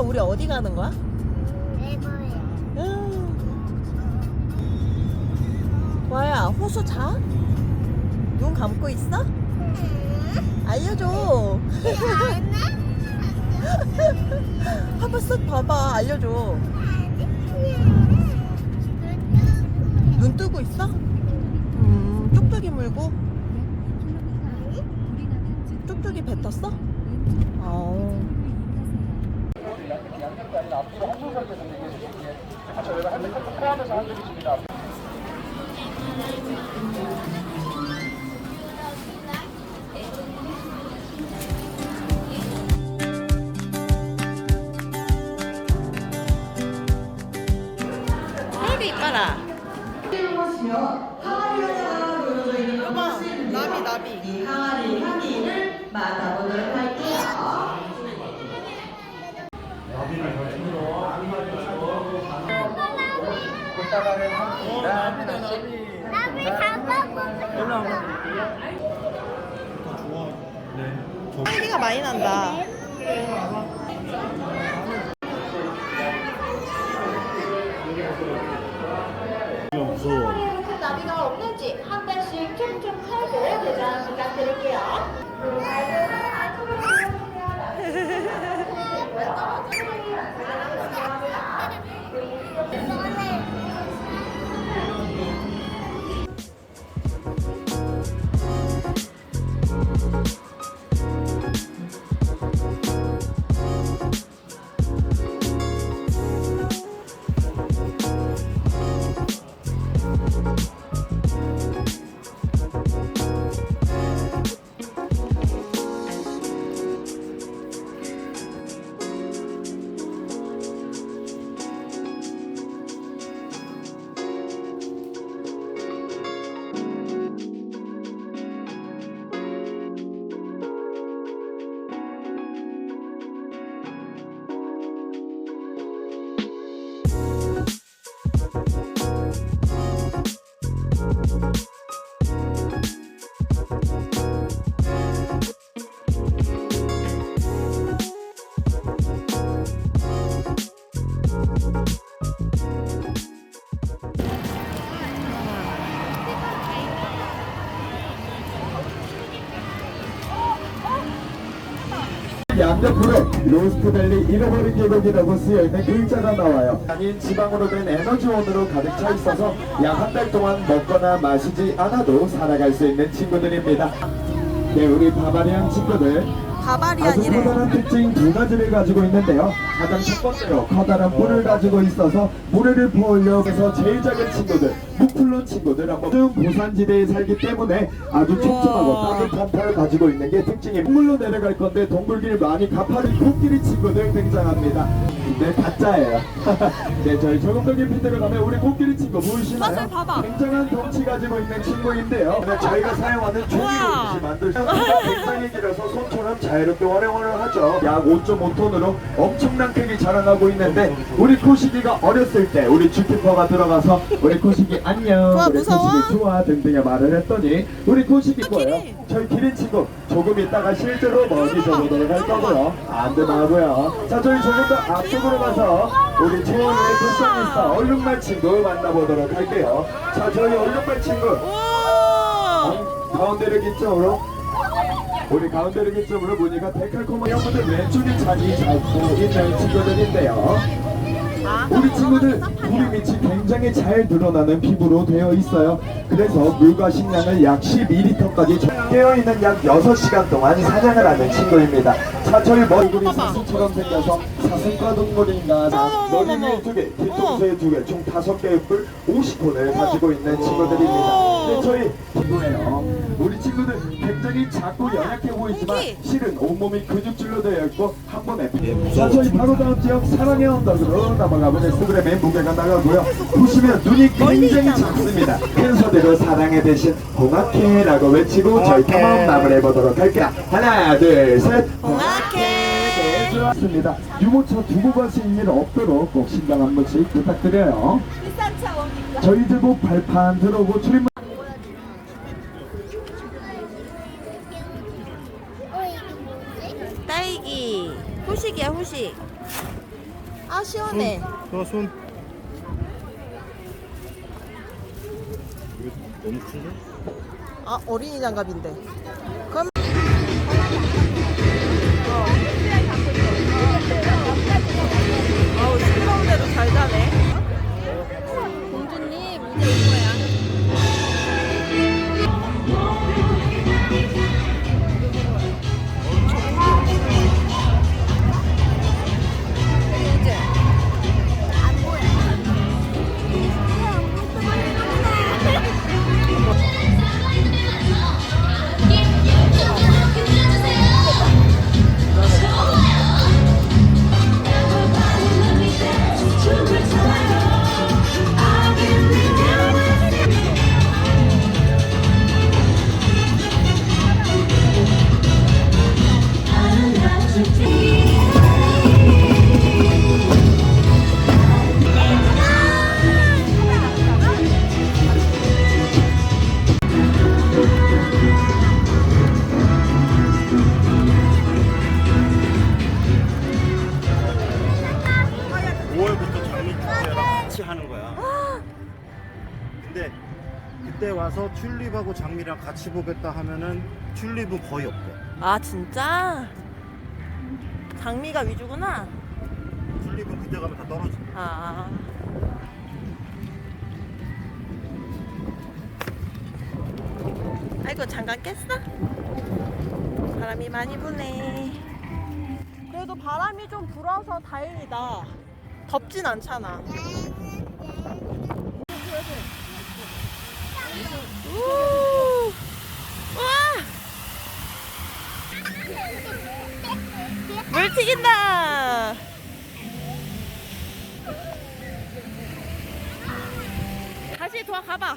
우리 어디 가는 거야? 레버야. 음. 보아야 호수 자? 눈 감고 있어? 알려줘 한번 쓱 봐봐 알려줘 눈 뜨고 있어? 음 쪽쪽이 물고 쪽쪽이 뱉었어? 어. 털이 이뻐라 여봐 나비 나비. 항아리 향기를 맡아보도록 할게요. 나비 잡아보. 향기가 많이 난다. 나비가 없는지 한 번씩 촉촉하고 대장 부탁드릴게요. 양옆으로 로스트밸리 잃어버린 계곡이라고 쓰여있는 글자가 나와요. 아닌 지방으로 된 에너지원으로 가득 차 있어서 약 한 달 동안 먹거나 마시지 않아도 살아갈 수 있는 친구들입니다. 네, 우리 바바리안 친구들 바바리안이래 커다란 특징 두 가지를 가지고 있는데요. 가장 첫 번째로 커다란 뿔을 가지고 있어서 모래를 보려해서 제일 작은 친구들, 무플론 친구들 한번 좀 고산지대에 살기 때문에 아주 촘촘하고 우와. 따뜻한 털을 가지고 있는 게 특징이에요. 동물로 내려갈 건데 동물길 많이 가파른 코끼리 친구들 등장합니다. 네, 가짜예요. 네, 저희 조금 더 깊이 들어가면 우리 코끼리 친구 보이시나요? 맞아요, 봐봐. 굉장한 덩치 가지고 있는 친구인데요. 네, 저희가 사용하는 종이로 우와. 혹시 만들 수 굉장히 길어서 손처럼 자유롭게 활용을 하죠. 약 5.5톤으로 엄청난 크기 자랑하고 있는데 우리 코시기가 어렸을 때 우리 주키퍼가 들어가서 우리 코시기 안녕, 좋아, 우리 무서워? 코시기 좋아 등등의 말을 했더니 우리 코시기 아, 거예요. 저희 기린 친구 조금 있다가 실제로 멀리서 보도록 할 거고요. 안 되나고요. 자, 저희 조금 더 앞쪽으로 가서 우리 초원의 패셔니스타 얼룩말 친구 만나보도록 할게요. 자, 저희 얼룩말 친구 우와 가운데를 기점으로 우리 가운데를 기점으로 보니까 데칼코마 형분들 왼쪽에 자리 잡고 있는 친구들인데요. 아, 우리 친구들 우리 밑이 굉장히 잘 드러나는 피부로 되어 있어요. 그래서 물과 식량을 약 12리터까지 깨어있는 약 6시간 동안 사냥을 하는 친구입니다. 자, 저희 머리굴이 사슴처럼 생겨서 사슴과 동물인가 자, 머리 위에 두 개, 뒤통수에 두 개, 총 다섯 개의 뿔 50혼을 가지고 있는 친구들입니다. 네, 저희 친구예요. 우리 친구들 굉장히 작고 연약해 보이지만. 실은 온몸이 근육질로 되어 있고 한 번에 자 저희 바로 다음 지역 사랑의 언덕으로 넘어가 보겠습니다 그램의 무게가 나가고요. 보시면 눈이 굉장히 작습니다. 펜서대로 사랑의 대신 홍학회라고 외치고 저희 탐험 마무리 해 보도록 할게요. 하나 둘셋. 홍학회 좋았습니다. 유모차 두고 가실 일 없도록 꼭 신경 한 번씩 부탁드려요. 저희 제복 발판 들어오고 출입문 후식이야 후식 아 시원해. 너 손. 이거 너무 큰데? 아 어린이 장갑인데. 그때 와서 튤립하고 장미랑 같이 보겠다 하면은 튤립은 거의 없대. 아 진짜? 장미가 위주구나. 튤립은 그때 가면 다 떨어져. 아. 아이고 잠깐 깼어? 바람이 많이 부네. 그래도 바람이 좀 불어서 다행이다. 덥진 않잖아. 우! 와! 물 튀긴다! 다시 돌아가봐.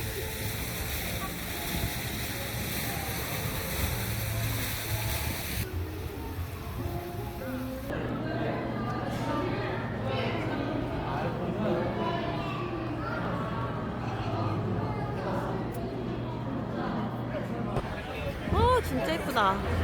진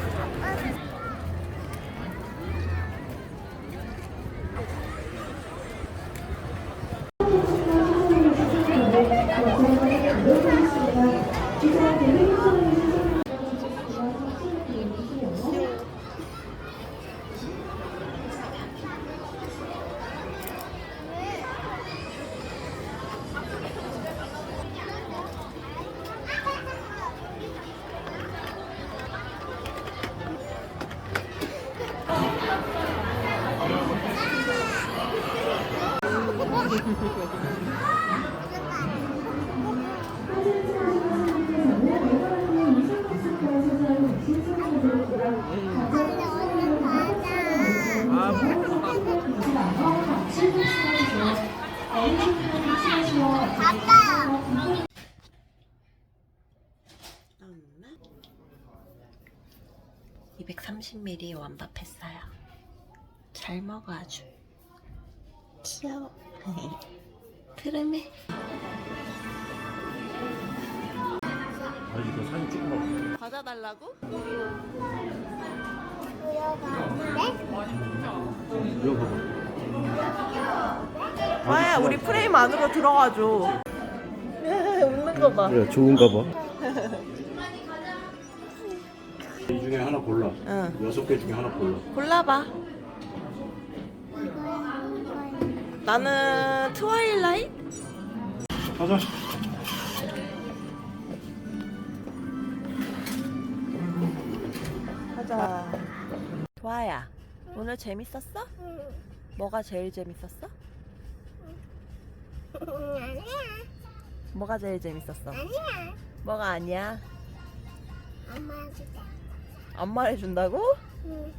230ml 완밥했어요. 잘 먹어 아주. 귀여워. 트름해. 아니 이거 사진 찍어. 과자 달라고? 이거 봐봐. 와야 우리 프레임 안으로 들어가줘. 웃는 거 봐. 그래 좋은가 봐. 이 중에 하나 골라. 응. 여섯 개 중에 하나 골라. 골라봐. 나는 트와일라이트? 가자. 가자. 도아야, 오늘 재밌었어? 응. 뭐가 제일 재밌었어? 아니야. 뭐가 제일 재밌었어? 아니야. 뭐가 아니야? 엄마 주다. 안 말해준다고? 응.